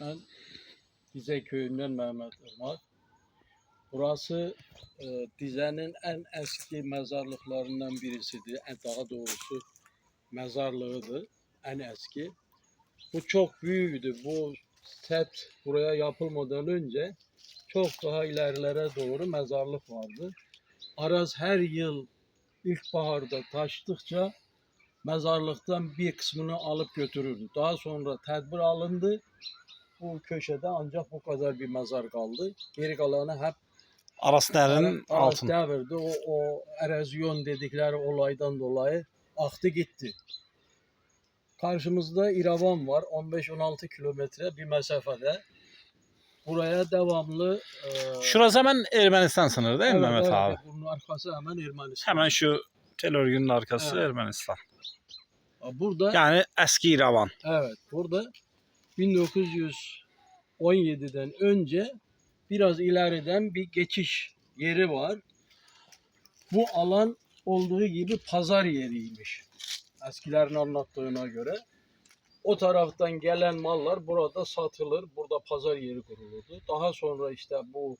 Ben Dize köyünden Mehmet Irmak. Burası e, Dize'nin en eski mezarlıklarından birisidir. En daha doğrusu mezarlığıdır. En eski. Bu çok büyüktü. Bu set buraya yapılmadan önce çok daha ilerilere doğru mezarlık vardı. Araz her yıl ilkbaharda taştıkça mezarlıktan bir kısmını alıp götürürdü. Daha sonra tedbir alındı. Bu köşede ancak bu kadar bir mezar kaldı. Geri kalanı hep Aras Dərinin Aras altında. devirdi. O, o erozyon dedikleri olaydan dolayı aktı gitti. Karşımızda İravan var. 15-16 kilometre bir mesafede. Buraya devamlı e, Şurası hemen Ermənistan sınırı değil mi evet, Mehmet evet, abi? Bunun arkası hemen Ermenistan. Hemen şu tel örgünün arkası Evet. Ermənistan. Burada Yani eski İrəvan. Evet, burada 1917'den önce biraz ileriden bir geçiş yeri var. Bu alan olduğu gibi pazar yeriymiş. Eskilerin anlattığına göre. O taraftan gelen mallar burada satılır. Burada pazar yeri kurulurdu. Daha sonra işte bu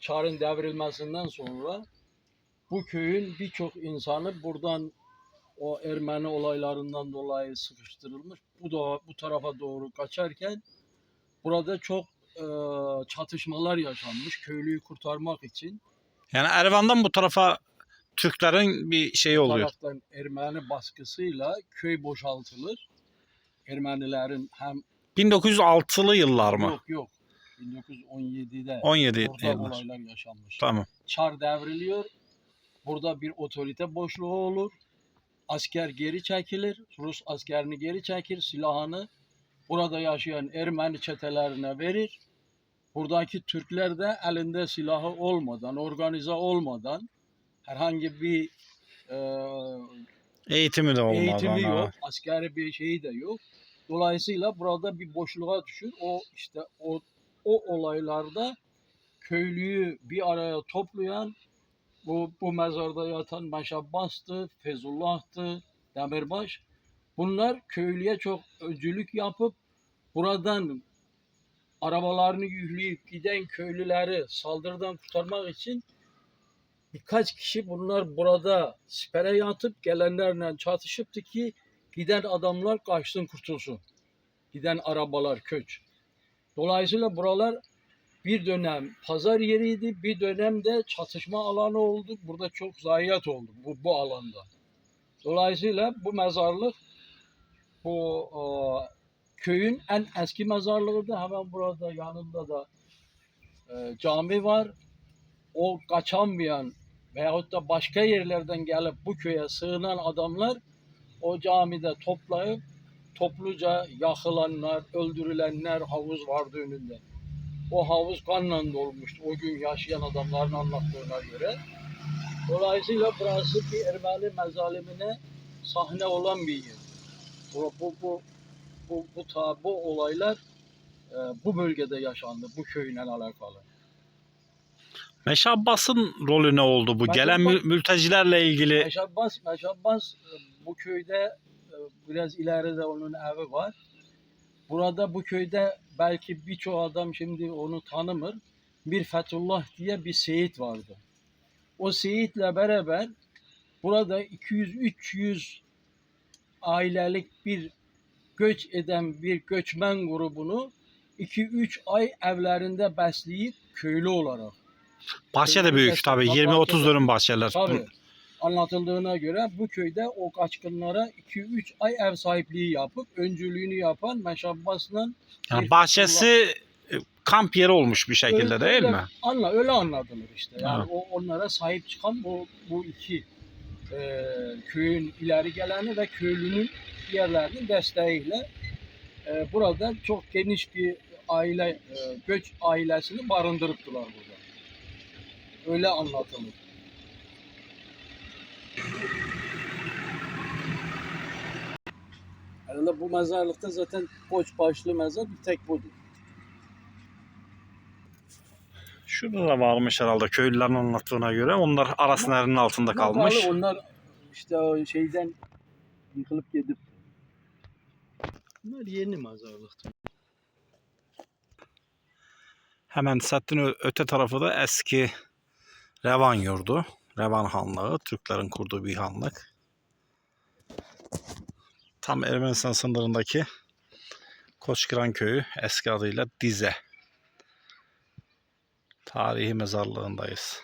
çarın devrilmesinden sonra bu köyün birçok insanı buradan o Ermeni olaylarından dolayı sıkıştırılmış. Bu da bu tarafa doğru kaçarken burada çok e, çatışmalar yaşanmış köylüyü kurtarmak için. Yani Erivan'dan bu tarafa Türklerin bir şeyi Bu oluyor. taraftan Ermeni baskısıyla köy boşaltılır. Ermenilerin hem 1906'lı yıllar mı? yok yok 1917'de 17 orada yıllar. olaylar yaşanmış. Tamam. Çar devriliyor. Burada bir otorite boşluğu olur. Asker geri çekilir. Rus askerini geri çekir. Silahını burada yaşayan Ermeni çetelerine verir. Buradaki Türkler de elinde silahı olmadan, organize olmadan herhangi bir e, Eğitimi de olmaz. eğitimi yok, askeri bir şeyi de yok. Dolayısıyla burada bir boşluğa düşür. O işte o o olaylarda köylüyü bir araya toplayan bu bu mezarda yatan Meşabbas'tı, Fezullah'tı, Demirbaş. Bunlar köylüye çok öncülük yapıp buradan arabalarını yükleyip giden köylüleri saldırıdan kurtarmak için birkaç kişi bunlar burada sipere yatıp gelenlerle çatışıptı ki giden adamlar kaçsın kurtulsun. Giden arabalar köç. Dolayısıyla buralar bir dönem pazar yeriydi, bir dönem de çatışma alanı oldu. Burada çok zayiat oldu bu, bu alanda. Dolayısıyla bu mezarlık bu e, köyün en eski mezarlığıdır. Hemen burada yanında da e, cami var. O kaçamayan veyahut da başka yerlerden gelip bu köye sığınan adamlar o camide toplayıp topluca yakılanlar, öldürülenler havuz vardı önünde. O havuz kanla dolmuştu o gün yaşayan adamların anlattığına göre. Dolayısıyla burası bir Ermeni mezalimine sahne olan bir yer. Bu, bu, bu, bu, bu, ta, bu olaylar e, bu bölgede yaşandı, bu köyüyle alakalı. Meşe Abbas'ın rolü ne oldu bu? Meşe Gelen Abbas- mül- mültecilerle ilgili Meşabbas, Meşabbas e, bu köyde e, biraz ileride onun evi var. Burada bu köyde belki birçok adam şimdi onu tanımır. Bir Fethullah diye bir Seyit vardı. O Seyit'le beraber burada 200-300 ailelik bir göç eden bir göçmen grubunu 2-3 ay evlerinde besleyip köylü olarak bahçe de büyük tabii. Bahçede- 20-30 dönüm bahçeler. Tabii. Anlatıldığına göre bu köyde o kaçkınlara 2-3 ay ev sahipliği yapıp öncülüğünü yapan Meşabbas'la Yani bahçesi e, kamp yeri olmuş bir şekilde öyle, değil öyle mi? Anla, öyle anlatılır işte. Yani Evet. o onlara sahip çıkan bu, bu iki e, köyün ileri geleni ve köylünün diğerlerinin desteğiyle e, burada çok geniş bir aile, e, göç ailesini barındırıptılar burada. Öyle anlatılır. Herhalde bu mezarlıkta zaten koç başlı mezar bir tek budur. Şurada da varmış herhalde köylülerin anlattığına göre. Onlar arasınların altında kalmış. Bakalım Onlar işte o şeyden yıkılıp gidip. Bunlar yeni mezarlıktı. Hemen Settin öte tarafı da eski Revan yurdu. Revan Hanlığı. Türklerin kurduğu bir hanlık. Tam Ermenistan sınırındaki Koçkiran köyü eski adıyla Dize. Tarihi mezarlığındayız.